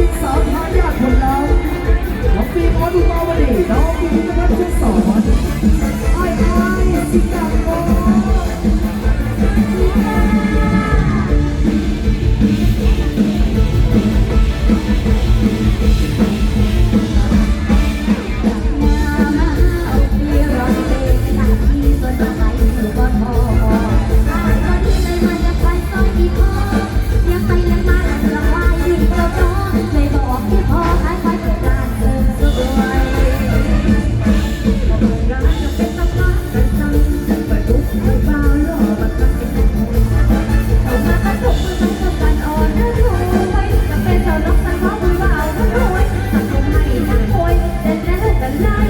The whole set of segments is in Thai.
ที่สามทายาทคนน้ำน้องฟิล์มอดุมาวดีน้องฟิล์มนะครับชื่อสอน life.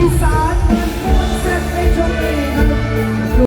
inside.